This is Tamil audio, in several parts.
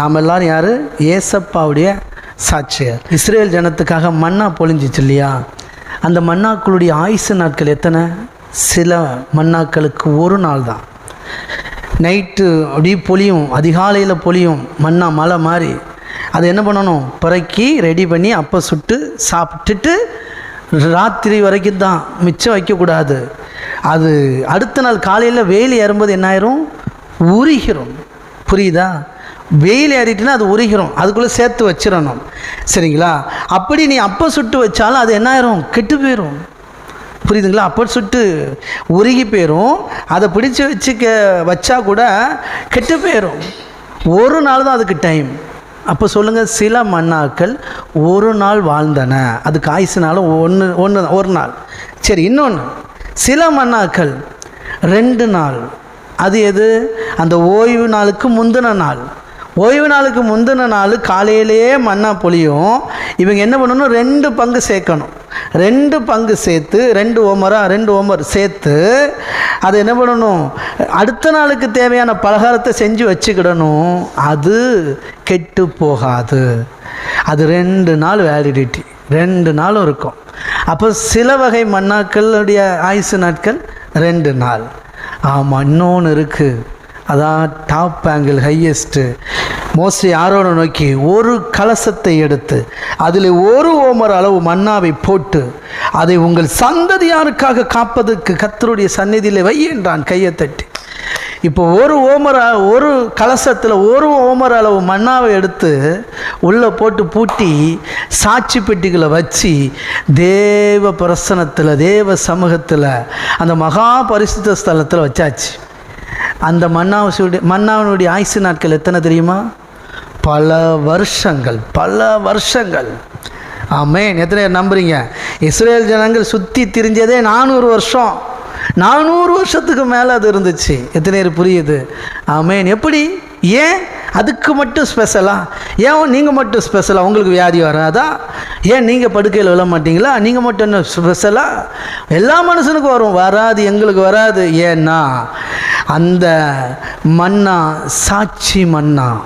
நாம் எல்லாரும் யார்? ஏசப்பாவுடைய சாட்சியர். இஸ்ரேல் ஜனத்துக்காக மன்னா பொழிஞ்சிச்சு இல்லையா? அந்த மன்னாக்களுடைய ஆயுசு நாட்கள் எத்தனை? சில மன்னாக்களுக்கு ஒரு நாள் தான். நைட்டு அப்படியே பொழியும் அதிகாலையில் பொழியும் மண்ணா மழை மாதிரி அதை என்ன பண்ணணும்? பிறக்கி ரெடி பண்ணி அப்போ சுட்டு சாப்பிட்டுட்டு ராத்திரி வரைக்கும் தான் மிச்சம் வைக்கக்கூடாது. அது அடுத்த நாள் காலையில் வேலி ஏறும்போது என்ன ஆயிரும்? உருகிறோம் புரியுதா? வெயில் ஏறிட்டுனா அது உருகிறோம் அதுக்குள்ளே சேர்த்து வச்சிடணும். சரிங்களா? அப்படி நீ அப்போ சுட்டு வச்சாலும் அது என்ன ஆயிரும் கெட்டு போயிடும் புரியுதுங்களா? அப்போ சுட்டு உருகி போயிடும் அதை பிடிச்சி வச்சுக்க வச்சா கூட கெட்டு போயிடும் ஒரு நாள் தான் அதுக்கு டைம் அப்போ சொல்லுங்கள் சில மண்ணாக்கள் ஒரு நாள் வாழ்ந்தன. அது காய்ச்சினாலும் ஒன்று ஒன்று ஒரு நாள். சரி இன்னொன்று சில மண்ணாக்கள் ரெண்டு நாள். அது எது? அந்த ஓய்வு நாளுக்கு முந்தின நாள். ஓய்வு நாளுக்கு முந்தின நாள் காலையிலேயே மண்ணா பொழியும். இவங்க என்ன பண்ணணும்? ரெண்டு பங்கு சேர்க்கணும். ரெண்டு பங்கு சேர்த்து ரெண்டு ஓமரா ரெண்டு ஓமர் சேர்த்து அதை என்ன பண்ணணும்? அடுத்த நாளுக்கு தேவையான பலகாரத்தை செஞ்சு வச்சுக்கிடணும். அது கெட்டு போகாது. அது ரெண்டு நாள் வேலிடிட்டி ரெண்டு நாளும் இருக்கும். அப்போ சில வகை மண்ணாக்களுடைய ஆயுசு நாட்கள் ரெண்டு நாள். ஆமாம் இன்னொன்று இருக்குது அதான் டாப் ஆங்கிள் ஹையஸ்ட்டு மோஸ்ட்லி யாரோட நோக்கி ஒரு கலசத்தை எடுத்து அதில் ஒரு ஓமர் அளவு மன்னாவை போட்டு அதை உங்கள் சந்ததியாருக்காக காப்பதற்கு கத்தருடைய சந்நிதியில் வை என்றான் கையை தட்டி. இப்போ ஒரு ஓமர ஒரு கலசத்தில் ஒரு ஓமர் அளவு மண்ணாவை எடுத்து உள்ளே போட்டு பூட்டி சாட்சி பெட்டிகளை வச்சு தேவ பிரசனத்தில் தேவ சமூகத்தில் அந்த மகா பரிசுத்த ஸ்தலத்தில் வச்சாச்சு. அந்த மன்னாவசியுடைய மன்னாவனுடைய ஆயுசு நாட்கள் எத்தனை தெரியுமா? பல வருஷங்கள் பல வருஷங்கள். ஆமேன். எத்தனை பேர் நம்புறீங்க? இஸ்ரேல் ஜனங்கள் சுற்றி திரிஞ்சதே நானூறு வருஷம். நானூறு வருஷத்துக்கு மேலே அது இருந்துச்சு. எத்தனை பேர் புரியுது? ஆமேன். எப்படி? ஏன்? அதுக்கு மட்டும் ஸ்பெஷலாக ஏன் நீங்கள் மட்டும் ஸ்பெஷலாக உங்களுக்கு வியாதி வராதா? ஏன் நீங்கள் படுக்கையில் விழ மாட்டீங்களா? நீங்கள் மட்டும் என்ன ஸ்பெஷலாக எல்லா மனுஷனுக்கும் வரும். வராது எங்களுக்கு வராது. ஏன்னா அந்த மன்னா சாட்சி மன்னா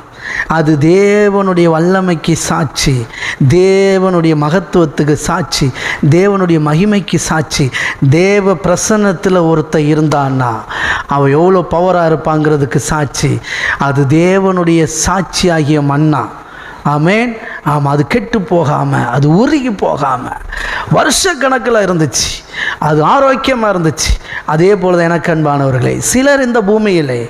அது தேவனுடைய வல்லமைக்கு சாட்சி தேவனுடைய மகத்துவத்துக்கு சாட்சி தேவனுடைய மகிமைக்கு சாட்சி. தேவ பிரசன்னத்தில் ஒருத்தன் இருந்தான்னா அவன் எவ்வளோ பவராக இருப்பாங்கிறதுக்கு சாட்சி. அது தேவனுடைய சாட்சி ஆகிய மன்னா. ஆமேன். ஆமாம் அது கெட்டு போகாமல் அது உருகி போகாமல் வருஷக்கணக்கில் இருந்துச்சு. அது ஆரோக்கியமாக இருந்துச்சு. அதே போல தான் எனக்கு அன்பானவர்களே சிலர் இந்த பூமியிலே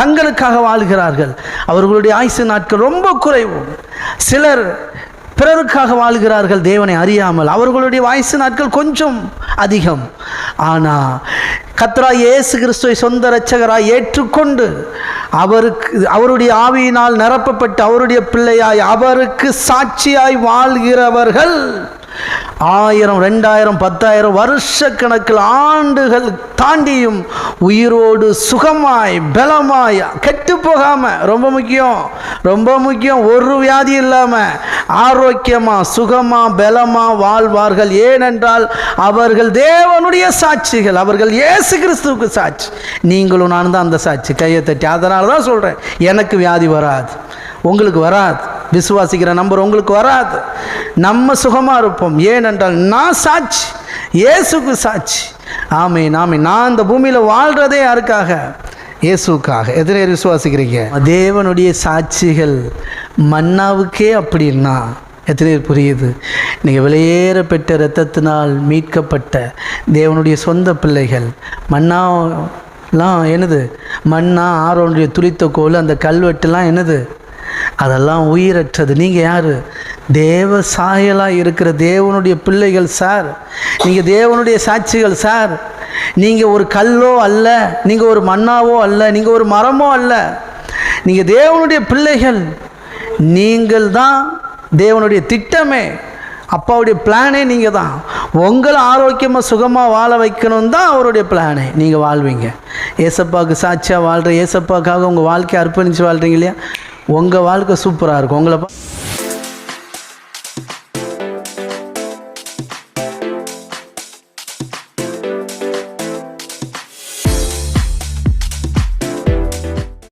தங்களுக்காக வாழ்கிறார்கள். அவர்களுடைய ஆயுசு நாட்கள் ரொம்ப குறைவு சிலர் பிறருக்காக வாழ்கிறார்கள் தேவனை அறியாமல். அவர்களுடைய வயசு நாட்கள் கொஞ்சம் அதிகம். ஆனால் கத்ரா இயேசு கிறிஸ்துவை சொந்த இரட்சகராய் ஏற்றுக்கொண்டு அவருக்கு அவருடைய ஆவியினால் நிரப்பப்பட்டு அவருடைய பிள்ளையாய் அவருக்கு சாட்சியாய் வாழ்கிறவர்கள். ஆயிரம் ரெண்டாயிரம் பத்தாயிரம் வருஷக்கணக்கில் ஆண்டுகள் தாண்டியும் உயிரோடு சுகமாய் பலமாய் கெட்டு போகாமல் ரொம்ப முக்கியம் ரொம்ப முக்கியம் ஒரு வியாதி இல்லாமல் ஆரோக்கியமாக சுகமா பலமாக வாழ்வார்கள். ஏனென்றால் அவர்கள் தேவனுடைய சாட்சிகள் அவர்கள் இயேசு கிறிஸ்துவுக்கு சாட்சி. நீங்களும் நான் தான் அந்த சாட்சி. கையை தட்டி அதனால தான் சொல்கிறேன் எனக்கு வியாதி வராது உங்களுக்கு வராது. விசுவாசிக்கிற நம்பர் உங்களுக்கு வராது. நம்ம சுகமாக இருப்போம். ஏனென்றால் நான் சாட்சி இயேசுக்கு சாட்சி. ஆமே நாமே நான் இந்த பூமியில் வாழ்கிறதே யாருக்காக? இயேசுக்காக. எத்தனை விசுவாசிக்கிறீங்க? தேவனுடைய சாட்சிகள் மன்னாவுக்கே அப்படின்னா எத்தனை புரியுது? நீங்கள் வெளியேற பெற்ற இரத்தத்தினால் மீட்கப்பட்ட தேவனுடைய சொந்த பிள்ளைகள் மன்னாலாம் என்னது? மன்னா ஆரோனுடைய துளித்த கோல் அந்த கல்வெட்டுலாம் என்னது? அதெல்லாம் உயிரற்றது. நீங்கள் யார்? தேவ சாயலாக இருக்கிற தேவனுடைய பிள்ளைகள் சார். நீங்கள் தேவனுடைய சாட்சிகள் சார். நீங்கள் ஒரு கல்லோ அல்ல நீங்கள் ஒரு மண்ணாவோ அல்ல நீங்கள் ஒரு மரமோ அல்ல. நீங்கள் தேவனுடைய பிள்ளைகள். நீங்கள் தான் தேவனுடைய திட்டமே. அப்பாவுடைய பிளானே நீங்கள் தான். உங்களை ஆரோக்கியமாக சுகமாக வாழ வைக்கணும் தான் அவருடைய பிளானே. நீங்கள் வாழ்வீங்க. ஏசப்பாவுக்கு சாட்சியாக வாழ்கிற ஏசப்பாவுக்காக உங்கள் வாழ்க்கையை அர்ப்பணித்து வாழ்கிறீங்க இல்லையா? உங்கள் வாழ்க்கை சூப்பராக இருக்கும். உங்களை பா-